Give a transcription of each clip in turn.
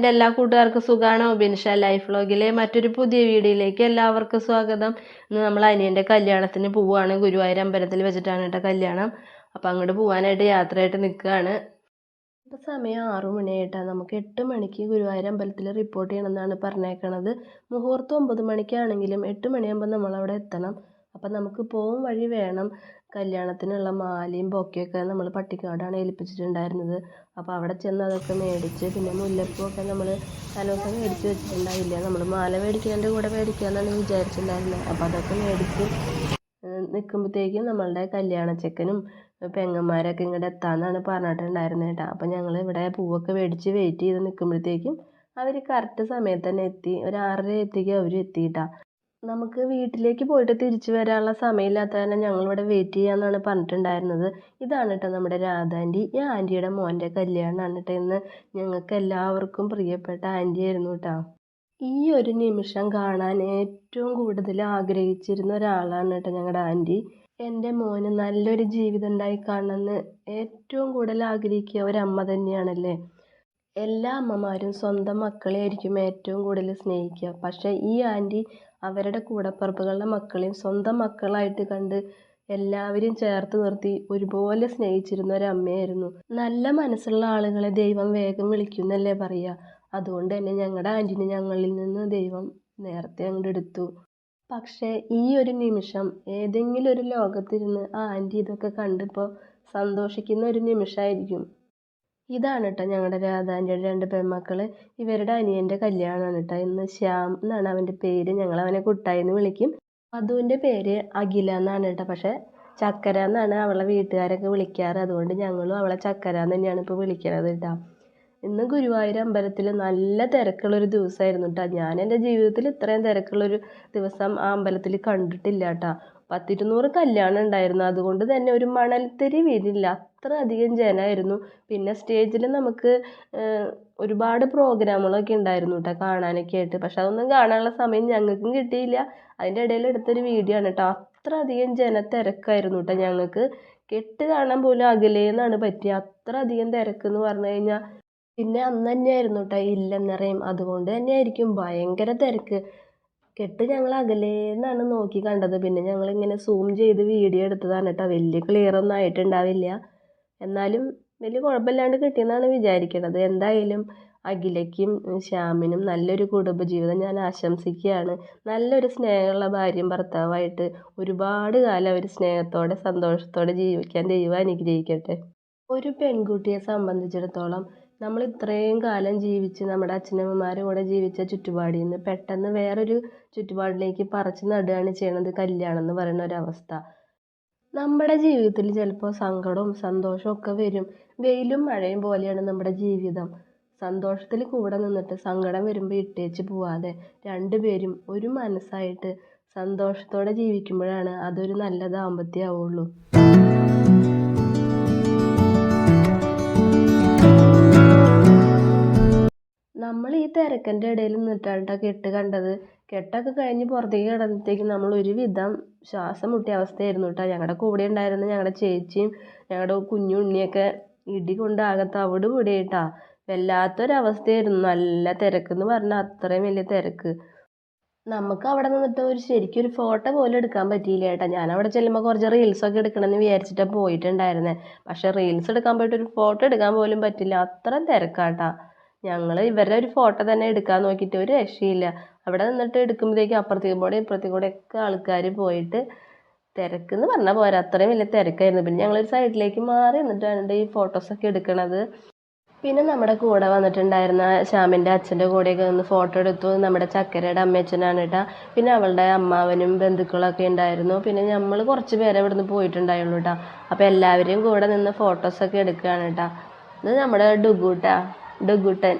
എന്റെ എല്ലാ കൂട്ടുകാർക്കും സുഖാണോ? ബിൻഷ ലൈഫ് വ്ളോഗിലെ മറ്റൊരു പുതിയ വീഡിയോയിലേക്ക് എല്ലാവർക്കും സ്വാഗതം. ഇന്ന് നമ്മൾ അനിയന്റെ കല്യാണത്തിന് പോവുകയാണ്. ഗുരുവായൂർ അമ്പലത്തിൽ വെച്ചിട്ടാണ് കേട്ടോ കല്യാണം. അപ്പം അങ്ങോട്ട് പോകാനായിട്ട് യാത്രയായിട്ട് നിൽക്കുകയാണ്. ഇപ്പോൾ സമയം ആറു മണിയായിട്ടാണ് നമുക്ക് എട്ട് മണിക്ക് ഗുരുവായൂർ അമ്പലത്തിൽ റിപ്പോർട്ട് ചെയ്യണമെന്നാണ് പറഞ്ഞേക്കണത്. മുഹൂർത്തം ഒമ്പത് മണിക്കാണെങ്കിലും എട്ട് മണിയാകുമ്പോൾ നമ്മളവിടെ എത്തണം. അപ്പം നമുക്ക് പോകും വഴി വേണം. കല്യാണത്തിനുള്ള മാലയും ബൊക്കെയൊക്കെ നമ്മൾ പട്ടിക്കാടാണ് ഏൽപ്പിച്ചിട്ടുണ്ടായിരുന്നത്. അപ്പോൾ അവിടെ ചെന്ന് അതൊക്കെ മേടിച്ച് പിന്നെ മുല്ലപ്പൂവൊക്കെ നമ്മൾ തലേദിവസം മേടിച്ച് വെച്ചിട്ടുണ്ടായില്ല. നമ്മൾ മാല മേടിക്കുന്നതിന്റെ കൂടെ മേടിക്കാമെന്നാണ് വിചാരിച്ചിട്ടുണ്ടായിരുന്നത് അപ്പോൾ അതൊക്കെ മേടിച്ച് നിൽക്കുമ്പോഴത്തേക്കും നമ്മളുടെ കല്യാണ ചെക്കനും പെങ്ങന്മാരൊക്കെ ഇങ്ങോട്ട് എത്താമെന്നാണ് പറഞ്ഞിട്ടുണ്ടായിരുന്നത് കേട്ടോ. അപ്പോൾ ഞങ്ങൾ ഇവിടെ പൂവൊക്കെ മേടിച്ച് വെയിറ്റ് ചെയ്ത് നിൽക്കുമ്പോഴത്തേക്കും അവർ കറക്റ്റ് സമയത്ത് തന്നെ എത്തി. ഒരു ആറര എത്തിക്കും അവർ എത്തിയിട്ടാ. നമുക്ക് വീട്ടിലേക്ക് പോയിട്ട് തിരിച്ചു വരാനുള്ള സമയമില്ലാത്ത കാരണം ഞങ്ങളിവിടെ വെയിറ്റ് ചെയ്യാമെന്നാണ് പറഞ്ഞിട്ടുണ്ടായിരുന്നത്. ഇതാണ് കേട്ടോ നമ്മുടെ രാധാന്റി ഈ ആന്റിയുടെ മോന്റെ കല്യാണമാണ് കേട്ടോ ഇന്ന് ഞങ്ങൾക്ക് എല്ലാവർക്കും പ്രിയപ്പെട്ട ആന്റി ആയിരുന്നു കേട്ടോ ഈ ഒരു നിമിഷം കാണാൻ ഏറ്റവും കൂടുതൽ ആഗ്രഹിച്ചിരുന്ന ഒരാളാണ് കേട്ടോ ഞങ്ങളുടെ ആന്റി. എന്റെ മോന് നല്ലൊരു ജീവിതം ഉണ്ടായി കാണണമെന്ന് ഏറ്റവും കൂടുതൽ ആഗ്രഹിക്കുക ഒരമ്മ തന്നെയാണല്ലേ. എല്ലാ അമ്മമാരും സ്വന്തം മക്കളെ ആയിരിക്കും ഏറ്റവും കൂടുതൽ സ്നേഹിക്കുക. പക്ഷേ ഈ ആന്റി അവരുടെ കൂടപ്പിറപ്പുകളുടെ മക്കളെയും സ്വന്തം മക്കളായിട്ട് കണ്ട് എല്ലാവരെയും ചേർത്ത് നിർത്തി ഒരുപോലെ സ്നേഹിച്ചിരുന്ന ഒരു അമ്മയായിരുന്നു. നല്ല മനസ്സുള്ള ആളുകളെ ദൈവം വേഗം വിളിക്കുന്നല്ലേ പറയുക. അതുകൊണ്ട് തന്നെ ഞങ്ങളുടെ ആന്റിനെ ഞങ്ങളിൽ നിന്ന് ദൈവം നേരത്തെ അങ്ങോട്ട് എടുത്തു. പക്ഷേ ഈ ഒരു നിമിഷം ഏതെങ്കിലും ഒരു ലോകത്തിരുന്ന് ആ ആന്റി ഇതൊക്കെ കണ്ടിപ്പോൾ സന്തോഷിക്കുന്ന ഒരു നിമിഷമായിരിക്കും ഇതാണ് കേട്ടോ ഞങ്ങളുടെ രാധാന്റെ രണ്ട് പെൺമക്കൾ ഇവരുടെ അനിയന്റെ കല്യാണമാണ് കേട്ടോ ഇന്ന് ശ്യാം എന്നാണ് അവന്റെ പേര്. ഞങ്ങൾ അവനെ കുട്ടായി എന്ന് വിളിക്കും. അതുവിന്റെ പേര് അഖില എന്നാണ് കേട്ടോ പക്ഷേ ചക്കര എന്നാണ് അവളെ വീട്ടുകാരൊക്കെ വിളിക്കാറ്. അതുകൊണ്ട് ഞങ്ങളും അവളെ ചക്കര എന്ന് തന്നെയാണ് ഇപ്പോൾ വിളിക്കുന്നത് കേട്ടോ ഇന്ന് ഗുരുവായൂർ അമ്പലത്തിൽ നല്ല തിരക്കുള്ളൊരു ദിവസമായിരുന്നു കേട്ടോ ഞാൻ എന്റെ ജീവിതത്തിൽ ഇത്രയും തിരക്കുള്ളൊരു ദിവസം ആ അമ്പലത്തിൽ കണ്ടിട്ടില്ല കേട്ടോ പത്തിരുന്നൂറ് കല്യാണം ഉണ്ടായിരുന്നു. അതുകൊണ്ട് തന്നെ ഒരു മണൽത്തരി വീടില്ല. അത്ര അധികം ജനമായിരുന്നു പിന്നെ സ്റ്റേജിൽ നമുക്ക് ഒരുപാട് പ്രോഗ്രാമുകളൊക്കെ ഉണ്ടായിരുന്നു കേട്ടോ കാണാനൊക്കെ ആയിട്ട്. പക്ഷെ അതൊന്നും കാണാനുള്ള സമയം ഞങ്ങൾക്കും കിട്ടിയില്ല. അതിന്റെ ഇടയിൽ എടുത്തൊരു വീഡിയോ ആണ് കേട്ടോ അത്ര അധികം ജനത്തിരക്കായിരുന്നു കേട്ടോ ഞങ്ങൾക്ക്. കെട്ട് കാണാൻ പോലും അകലേന്നാണ് പറ്റിയത് അത്ര അധികം തിരക്ക് എന്ന് പറഞ്ഞു കഴിഞ്ഞാൽ പിന്നെ അന്ന് തന്നെയായിരുന്നു കേട്ടോ ഇല്ലെന്നറിയും. അതുകൊണ്ട് തന്നെയായിരിക്കും ഭയങ്കര തിരക്ക്. കെട്ട് ഞങ്ങൾ അകലേന്നാണ് നോക്കി കണ്ടത്. പിന്നെ ഞങ്ങൾ ഇങ്ങനെ സൂം ചെയ്ത് വീഡിയോ എടുത്തതാണ് കേട്ടോ. വലിയ ക്ലിയർ ഒന്നും ആയിട്ടുണ്ടാവില്ല. എന്നാലും വലിയ കുഴപ്പമില്ലാണ്ട് കിട്ടിയെന്നാണ് വിചാരിക്കണത്. എന്തായാലും അഖിലയ്ക്കും ശ്യാമിനും നല്ലൊരു കുടുംബജീവിതം ഞാൻ ആശംസിക്കുകയാണ്. നല്ലൊരു സ്നേഹമുള്ള ഭാര്യയും ഭർത്താവായിട്ട് ഒരുപാട് കാലം അവർ സ്നേഹത്തോടെ സന്തോഷത്തോടെ ജീവിക്കാൻ ദൈവം അനുഗ്രഹിക്കട്ടെ. ഒരു പെൺകുട്ടിയെ സംബന്ധിച്ചിടത്തോളം നമ്മൾ ഇത്രയും കാലം ജീവിച്ച് നമ്മുടെ അച്ഛനമ്മമാരുടെ കൂടെ ജീവിച്ച ചുറ്റുപാടിൽ നിന്ന് പെട്ടെന്ന് വേറൊരു ചുറ്റുപാടിലേക്ക് പറിച്ച് നടുകയാണ് ചെയ്യണത് കല്യാണം എന്ന് പറയുന്ന ഒരവസ്ഥ. നമ്മുടെ ജീവിതത്തിൽ ചിലപ്പോൾ സങ്കടവും സന്തോഷവും ഒക്കെ വരും. വെയിലും മഴയും പോലെയാണ് നമ്മുടെ ജീവിതം. സന്തോഷത്തിൽ കൂടെ നിന്നിട്ട് സങ്കടം വരുമ്പോൾ ഇട്ടേച്ച് പോവാതെ രണ്ടുപേരും ഒരു മനസ്സായിട്ട് സന്തോഷത്തോടെ ജീവിക്കുമ്പോഴാണ് അതൊരു നല്ല ദാമ്പത്യമാവുള്ളൂ തിരക്കിന്റെ ഇടയിൽ നിന്നിട്ടാണ് കെട്ട് കണ്ടത്. കെട്ടൊക്കെ കഴിഞ്ഞ് പുറത്തേക്ക് കിടന്നത്തേക്ക് നമ്മൾ ഒരുവിധം ശ്വാസം മുട്ടിയ അവസ്ഥയായിരുന്നു കേട്ടോ ഞങ്ങളുടെ കൂടെ ഉണ്ടായിരുന്ന ഞങ്ങളുടെ ചേച്ചിയും ഞങ്ങളുടെ കുഞ്ഞു ഉണ്ണിയൊക്കെ ഇടി കൊണ്ട് ആകെ തവിട് പൊടിയായിട്ടാ വല്ലാത്തൊരവസ്ഥയായിരുന്നു. നല്ല തിരക്കെന്ന് പറഞ്ഞാൽ അത്രയും വലിയ തിരക്ക്. നമുക്ക് അവിടെ നിന്നിട്ട് ഒരു ശരിക്കും ഒരു ഫോട്ടോ പോലും എടുക്കാൻ പറ്റിയില്ല ട്ടാ. ഞാൻ അവിടെ ചെല്ലുമ്പോൾ കുറച്ച് റീൽസൊക്കെ എടുക്കണമെന്ന് വിചാരിച്ചിട്ടാണ് പോയിട്ടുണ്ടായിരുന്നത് പക്ഷേ റീൽസ് എടുക്കാൻ പോയിട്ട് ഒരു ഫോട്ടോ എടുക്കാൻ പോലും പറ്റില്ല. അത്ര തിരക്കാട്ടാ ഞങ്ങൾ ഇവരുടെ ഒരു ഫോട്ടോ തന്നെ എടുക്കാൻ നോക്കിയിട്ട് ഒരു രക്ഷയില്ല. അവിടെ നിന്നിട്ട് എടുക്കുമ്പോഴേക്കും അപ്പുറത്തേക്ക് കൂടെ ഇപ്പുറത്തേക്ക് കൂടെ ഒക്കെ ആൾക്കാർ പോയിട്ട് തിരക്കെന്ന് പറഞ്ഞാൽ പോരാ. അത്രയും വലിയ തിരക്കായിരുന്നു. പിന്നെ ഞങ്ങളൊരു സൈഡിലേക്ക് മാറി നിന്നിട്ടാണ് ഈ ഫോട്ടോസൊക്കെ എടുക്കണത്. പിന്നെ നമ്മുടെ കൂടെ വന്നിട്ടുണ്ടായിരുന്ന ശ്യാമിന്റെ അച്ഛന്റെ കൂടെയൊക്കെ നിന്ന് ഫോട്ടോ എടുത്തു. നമ്മുടെ ചക്കരയുടെ അമ്മയച്ഛനാണ് കേട്ടോ പിന്നെ അവളുടെ അമ്മാവനും ബന്ധുക്കളൊക്കെ ഉണ്ടായിരുന്നു. പിന്നെ നമ്മൾ കുറച്ച് പേരെ ഇവിടുന്ന് പോയിട്ടുണ്ടായുള്ളൂ കേട്ടോ അപ്പോൾ എല്ലാവരെയും കൂടെ നിന്ന് ഫോട്ടോസൊക്കെ എടുക്കുകയാണ് കേട്ടോ ഇത് നമ്മുടെ ഡുഗൂട്ടാ ഡുഗുട്ടൻ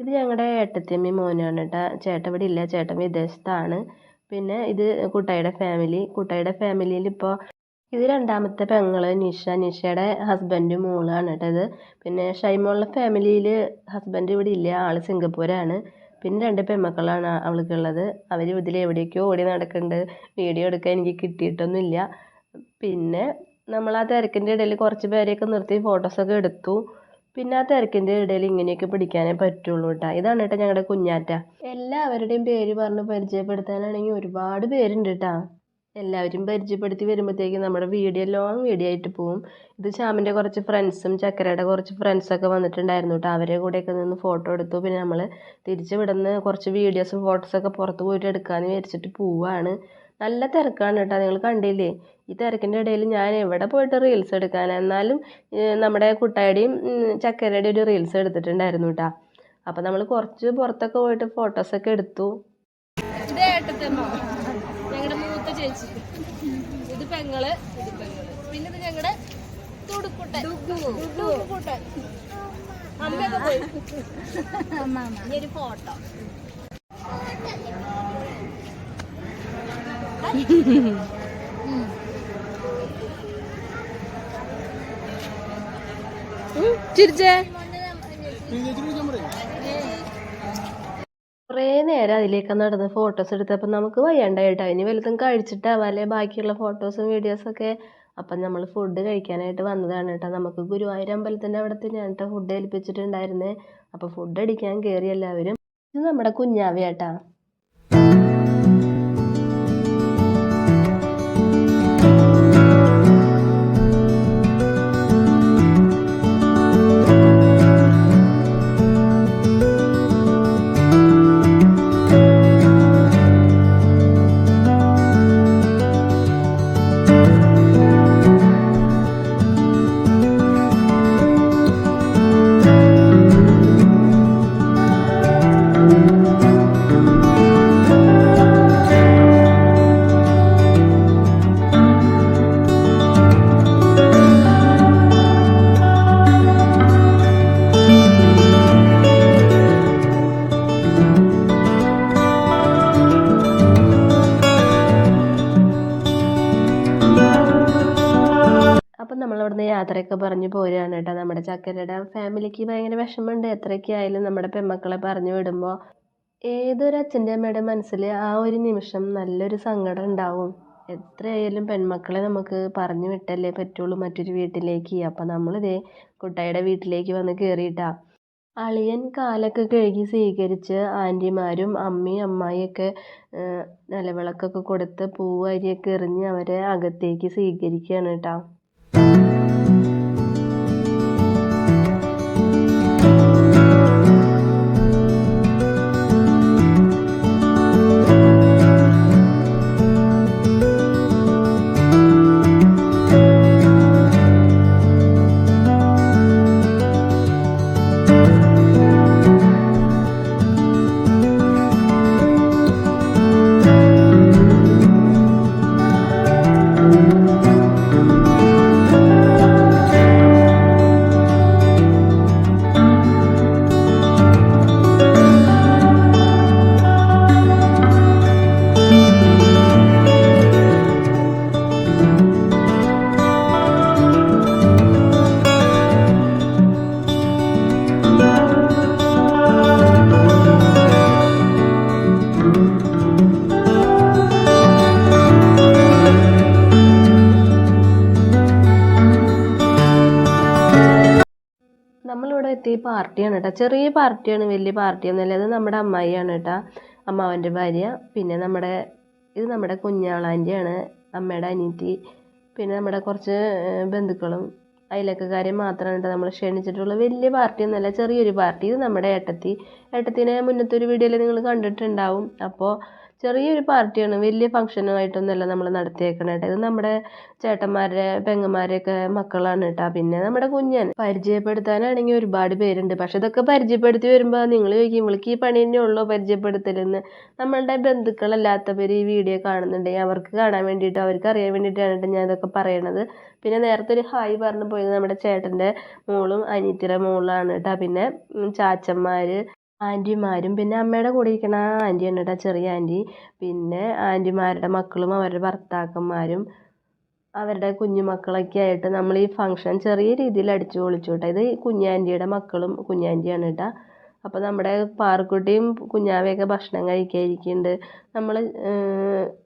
ഇത് ഞങ്ങളുടെ ഏട്ടത്തിയമ്മയും മോനാണ് കേട്ടോ ചേട്ടൻ ഇവിടെ ഇല്ല. ചേട്ടൻ വിദേശത്താണ്. പിന്നെ ഇത് കുട്ടായിയുടെ ഫാമിലി കുട്ടായിയുടെ ഫാമിലിയിൽ ഇപ്പോൾ ഇത് രണ്ടാമത്തെ പെങ്ങൾ നിഷ. നിഷയുടെ ഹസ്ബൻഡ് മോളാണ് കേട്ടോ ഇത്. പിന്നെ ഷൈമോളുടെ ഫാമിലിയിൽ ഹസ്ബൻഡ് ഇവിടെ ഇല്ല. ആൾ സിംഗപ്പൂരാണ്. പിന്നെ രണ്ട് പെൺമക്കളാണ് അവൾക്കുള്ളത്. അവർ ഇതിൽ എവിടേക്കോ ഓടി നടക്കുന്നുണ്ട് വീഡിയോ എടുക്കാൻ എനിക്ക് കിട്ടിയിട്ടൊന്നുമില്ല. പിന്നെ നമ്മൾ ആ തിരക്കിന്റെ ഇടയിൽ കുറച്ച് പേരെയൊക്കെ നിർത്തി ഫോട്ടോസൊക്കെ എടുത്തു. പിന്നെ ആ തിരക്കിന്റെ ഇടയിൽ ഇങ്ങനെയൊക്കെ പിടിക്കാനേ പറ്റുള്ളൂ കേട്ടോ ഇതാണ് കേട്ടോ ഞങ്ങളുടെ കുഞ്ഞാറ്റ. എല്ലാവരുടെയും പേര് പറഞ്ഞ് പരിചയപ്പെടുത്താനാണെങ്കിൽ ഒരുപാട് പേരുണ്ട് കേട്ടോ എല്ലാവരും പരിചയപ്പെടുത്തി വരുമ്പോഴത്തേക്കും നമ്മുടെ വീഡിയോ ലോങ് വീഡിയോ ആയിട്ട് പോവും. ഇത് ശ്യാമിന്റെ കുറച്ച് ഫ്രണ്ട്സും ചക്കരയുടെ കുറച്ച് ഫ്രണ്ട്സൊക്കെ വന്നിട്ടുണ്ടായിരുന്നു കേട്ടോ അവരെ കൂടെയൊക്കെ നിന്ന് ഫോട്ടോ എടുത്തു. പിന്നെ നമ്മൾ തിരിച്ച് വിടുന്ന് കുറച്ച് വീഡിയോസും ഫോട്ടോസൊക്കെ പുറത്ത് പോയിട്ട് എടുക്കാമെന്ന് വിചാരിച്ചിട്ട് പോവാണ്. നല്ല തിരക്കാണ് കേട്ടോ നിങ്ങൾ കണ്ടില്ലേ? ഈ തിരക്കിന്റെ ഇടയിൽ ഞാൻ എവിടെ പോയിട്ട് റീൽസ് എടുക്കാൻ എന്നാലും നമ്മുടെ കുട്ടായുടെയും ചക്കരയുടെയും ഒരു റീൽസ് എടുത്തിട്ടുണ്ടായിരുന്നു കേട്ടോ അപ്പം നമ്മൾ കുറച്ച് പുറത്തൊക്കെ പോയിട്ട് ഫോട്ടോസൊക്കെ എടുത്തു. ഇത് ഏട്ടത്തമ്മ ഞങ്ങളുടെ മൂത്ത ചേച്ചി. ഇത് പെങ്ങൾ. ഇത് പെങ്ങൾ പിന്നെ ഇത് ഞങ്ങളുടെ തുടുക്കുട്ടൻ. തുടുക്കുട്ടൻ. അമ്മയൊക്കെ പോയി. ഇനി ഒരു ഫോട്ടോ ചിരിച്ചേ. കുറേ നേരം അതിലേക്ക് നടന്ന് ഫോട്ടോസ് എടുത്തപ്പോൾ നമുക്ക് വയ്യാണ്ടായിട്ടോ ഇനി വലുതും കഴിച്ചിട്ടാവാല്ലേ ബാക്കിയുള്ള ഫോട്ടോസും വീഡിയോസൊക്കെ അപ്പം നമ്മൾ ഫുഡ് കഴിക്കാനായിട്ട് വന്നതാണ് കേട്ടോ. നമുക്ക് ഗുരുവായൂർ അമ്പലത്തിന്റെ അവിടെ തന്നെയാണ് കേട്ടോ ഫുഡ് ഏൽപ്പിച്ചിട്ടുണ്ടായിരുന്നത് അപ്പോൾ ഫുഡ് അടിക്കാൻ കയറി എല്ലാവരും. ഇത് നമ്മുടെ കുഞ്ഞാവയാട്ടാ. പറഞ്ഞ് പോരുകയാണ് കേട്ടോ. നമ്മുടെ ചക്കരയുടെ ഫാമിലിക്ക് ഭയങ്കര വിഷമമുണ്ട്. എത്രയൊക്കെ ആയാലും നമ്മുടെ പെമ്മക്കളെ പറഞ്ഞു വിടുമ്പോൾ ഏതൊരു അച്ഛന്റെ അമ്മയുടെ മനസ്സിൽ ആ ഒരു നിമിഷം നല്ലൊരു സങ്കടം ഉണ്ടാവും. എത്രയായാലും പെൺമക്കളെ നമുക്ക് പറഞ്ഞു വിട്ടല്ലേ പറ്റുള്ളൂ മറ്റൊരു വീട്ടിലേക്ക്. അപ്പം നമ്മളിതേ കുട്ടായിയുടെ വീട്ടിലേക്ക് വന്ന് കയറിയിട്ടാ അളിയൻ കാലൊക്കെ കഴുകി സ്വീകരിച്ച് ആന്റിമാരും അമ്മയും അമ്മായിയൊക്കെ നിലവിളക്കൊക്കെ കൊടുത്ത് പൂവ് അരിയൊക്കെ എറിഞ്ഞ് അവരെ അകത്തേക്ക് സ്വീകരിക്കുകയാണ് കേട്ടോ. പാർട്ടിയാണ് കേട്ടോ. ചെറിയ പാർട്ടിയാണ് വലിയ പാർട്ടിയൊന്നുമല്ല അത് നമ്മുടെ അമ്മായിയാണ് കേട്ടോ. അമ്മാവന്റെ ഭാര്യ. പിന്നെ നമ്മുടെ ഇത് നമ്മുടെ കുഞ്ഞാളാന്റെയാണ് അമ്മയുടെ അനിയത്തി. പിന്നെ നമ്മുടെ കുറച്ച് ബന്ധുക്കളും അയലക്കാരെ മാത്രമാണ് കേട്ടോ നമ്മൾ ക്ഷണിച്ചിട്ടുള്ള വലിയ പാർട്ടിയൊന്നുമല്ല ചെറിയൊരു പാർട്ടി. ഇത് നമ്മുടെ ഏട്ടത്തി. ഏട്ടത്തിനെ മുന്നത്തെ ഒരു വീഡിയോയിൽ നിങ്ങൾ കണ്ടിട്ടുണ്ടാവും. അപ്പോൾ ചെറിയൊരു പാർട്ടിയാണ് വലിയ ഫംഗ്ഷനുമായിട്ടൊന്നുമല്ല നമ്മൾ നടത്തിയേക്കണേ കേട്ടോ. ഇത് നമ്മുടെ ചേട്ടന്മാരുടെ പെങ്ങന്മാരെയൊക്കെ മക്കളാണ് കേട്ടോ. പിന്നെ നമ്മുടെ കുഞ്ഞൻ പരിചയപ്പെടുത്താനാണെങ്കിൽ ഒരുപാട് പേരുണ്ട്. പക്ഷെ ഇതൊക്കെ പരിചയപ്പെടുത്തി വരുമ്പോൾ നിങ്ങൾ ചോദിക്കും ഇവൾക്ക് ഈ പണി തന്നെ ഉള്ളൂ പരിചയപ്പെടുത്തലെന്ന്? നമ്മളുടെ ബന്ധുക്കളല്ലാത്തവർ ഈ വീഡിയോ കാണുന്നുണ്ടെങ്കിൽ അവർക്ക് കാണാൻ വേണ്ടിയിട്ട് അവർക്ക് അറിയാൻ വേണ്ടിയിട്ടാണ് കേട്ടോ ഞാൻ ഇതൊക്കെ പറയണത്. പിന്നെ നേരത്തെ ഒരു ഹായ് പറഞ്ഞു പോയത് നമ്മുടെ ചേട്ടന്റെ മോളും അനിയത്തിയുടെ മോളാണ് കേട്ടോ. പിന്നെ ചാച്ചന്മാർ ആന്റിമാരും പിന്നെ അമ്മയുടെ കൂടെ ഇരിക്കുന്ന ആ ആന്റിയാണ് കേട്ടോ ചെറിയ ആന്റി. പിന്നെ ആന്റിമാരുടെ മക്കളും അവരുടെ ഭർത്താക്കന്മാരും അവരുടെ കുഞ്ഞുമക്കളൊക്കെ ആയിട്ട് നമ്മൾ ഈ ഫംഗ്ഷൻ ചെറിയ രീതിയിൽ അടിച്ചു പൊളിച്ചു കേട്ടോ ഇത് കുഞ്ഞാന്റിയുടെ മക്കളും കുഞ്ഞാന്റിയാണ് കേട്ടോ അപ്പോൾ നമ്മുടെ പാറക്കുട്ടിയും കുഞ്ഞാവയൊക്കെ ഭക്ഷണം കഴിക്കാതിരിക്കുന്നുണ്ട് നമ്മൾ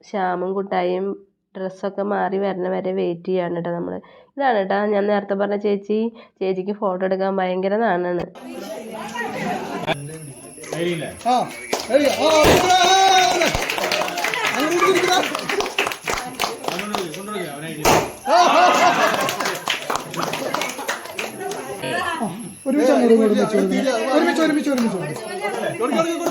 ശ്യാമും കുട്ടായും ഡ്രസ്സൊക്കെ മാറി വരണ വരെ വെയിറ്റ് ചെയ്യാണ് കേട്ടോ നമ്മൾ ഇതാണ് കേട്ടോ ഞാൻ നേരത്തെ പറഞ്ഞ ചേച്ചി. ചേച്ചിക്ക് ഫോട്ടോ എടുക്കാൻ ഭയങ്കര നാണാണ്. ആ ready? ആ, ഒരുമിച്ച്. ഒരുമിച്ച് ഒരുമിച്ച് ഒരുമിച്ച് ഒരുമിച്ച് ഒരുമിച്ച്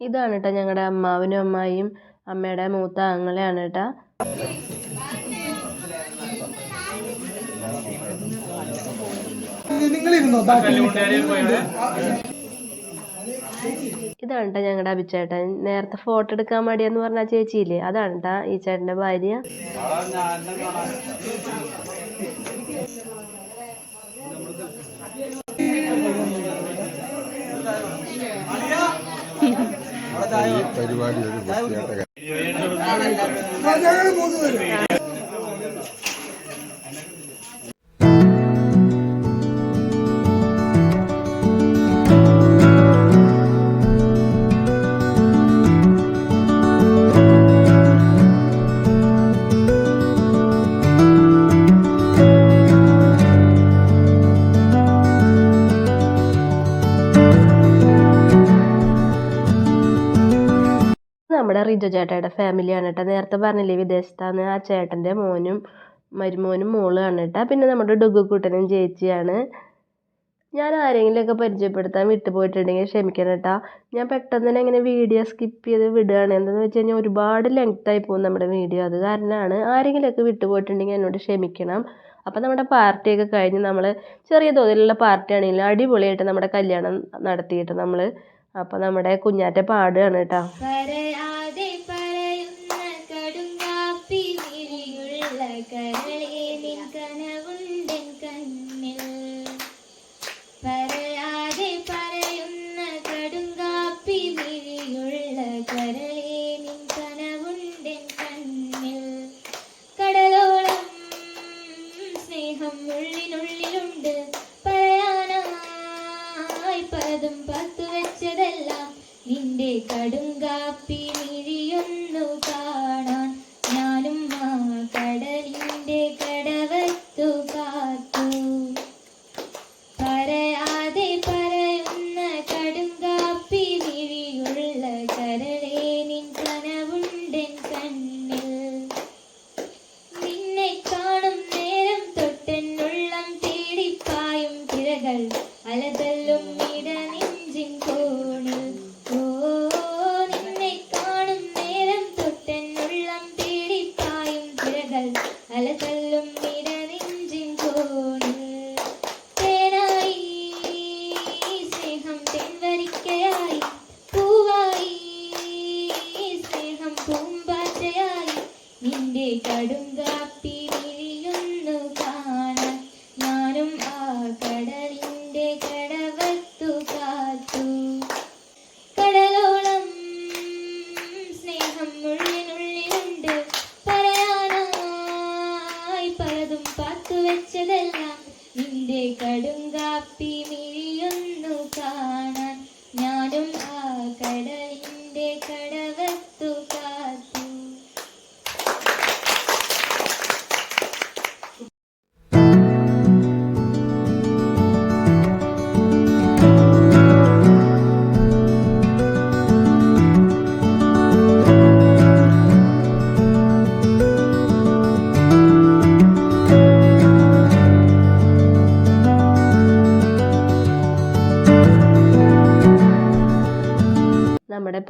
ഇതാണ് കേട്ടോ ഞങ്ങളുടെ അമ്മാവിനും അമ്മായിയും അമ്മയുടെ മൂത്ത ആങ്ങളെയാണ് കേട്ടോ നിങ്ങളിരുന്നോ? ഇതാണ് കേട്ടോ ഞങ്ങളുടെ അഭിച്ചേട്ടൻ. നേരത്തെ ഫോട്ടോ എടുക്കാൻ മടിയെന്ന് പറഞ്ഞ ചേച്ചിയില്ലേ? അതാണ് കേട്ടോ ഈ ചേട്ടന്റെ ഭാര്യ. പരിപാടി ഒരു നമ്മുടെ റിജു ചേട്ടയുടെ ഫാമിലിയാണ് കേട്ടോ. നേരത്തെ പറഞ്ഞില്ലേ വിദേശത്താണ് ആ ചേട്ടന്റെ മോനും മരുമോനും മോളുമാണ് കേട്ടോ. പിന്നെ നമ്മുടെ ഡുഗുക്കുട്ടനും ചേച്ചിയാണ്. ഞാൻ ആരെങ്കിലുമൊക്കെ പരിചയപ്പെടുത്താൻ വിട്ടുപോയിട്ടുണ്ടെങ്കിൽ ക്ഷമിക്കണം കേട്ടോ. ഞാൻ പെട്ടെന്ന് തന്നെ ഇങ്ങനെ വീഡിയോ സ്കിപ്പ് ചെയ്ത് വിടുകയാണ്. എന്താണെന്ന് വെച്ച് കഴിഞ്ഞാൽ ഒരുപാട് ലെങ്ത് ആയി പോകും നമ്മുടെ വീഡിയോ അത് കാരണമാണ് ആരെങ്കിലുമൊക്കെ വിട്ടുപോയിട്ടുണ്ടെങ്കിൽ എന്നോട് ക്ഷമിക്കണം. അപ്പോൾ നമ്മുടെ പാർട്ടിയൊക്കെ കഴിഞ്ഞ് നമ്മൾ ചെറിയ തോതിലുള്ള പാർട്ടി ആണെങ്കിലും അടിപൊളിയായിട്ട് നമ്മുടെ കല്യാണം നടത്തിയിട്ട് നമ്മൾ അപ്പോൾ നമ്മുടെ കുഞ്ഞാറ്റ പാടുകയാണ് കേട്ടോ. പറയാതെ പറയുന്ന കടുങ്കാപ്പി വിരിയുള്ള കരളേ നിൻ കനവുണ്ടൻ അലതല്ലും വെച്ചതെല്ലാം നിന്റെ കടുങ്കാപ്പി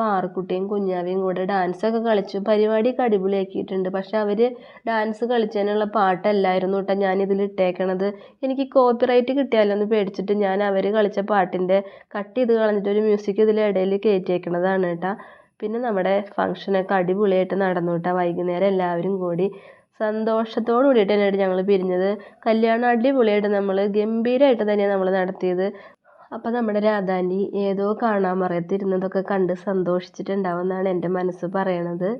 പാറക്കുട്ടിയും കുഞ്ഞാവിയും കൂടെ ഡാൻസ് ഒക്കെ കളിച്ചു പരിപാടിയൊക്കെ അടിപൊളിയാക്കിയിട്ടുണ്ട്. പക്ഷെ അവർ ഡാൻസ് കളിച്ചതിനുള്ള പാട്ടല്ലായിരുന്നു കേട്ടോ ഞാനിതിൽ ഇട്ടേക്കണത്. എനിക്ക് കോപ്പിറൈറ്റ് കിട്ടിയാലോ എന്ന് പേടിച്ചിട്ട് ഞാൻ അവർ കളിച്ച പാട്ടിന്റെ കട്ട് ചെയ്ത് കളഞ്ഞിട്ട് ഒരു മ്യൂസിക് ഇതിൽ ഇടയിൽ കയറ്റിയേക്കണതാണ് കേട്ടോ. പിന്നെ നമ്മുടെ ഫംഗ്ഷനൊക്കെ അടിപൊളിയായിട്ട് നടന്നു കേട്ടോ. വൈകുന്നേരം എല്ലാവരും കൂടി സന്തോഷത്തോടു കൂടിയിട്ട് തന്നെയാണ് ഞങ്ങൾ പിരിഞ്ഞത്. കല്യാണം അടിപൊളിയായിട്ട് നമ്മൾ ഗംഭീരമായിട്ട് തന്നെയാണ് നമ്മൾ നടത്തിയത്. അപ്പോൾ നമ്മുടെ രാധാന്റെ ഏതോ കാണാൻ മറയത്തിരുന്നതൊക്കെ കണ്ട് സന്തോഷിച്ചിട്ടുണ്ടാവും എന്നാണ് എന്റെ മനസ്സ് പറയണത്.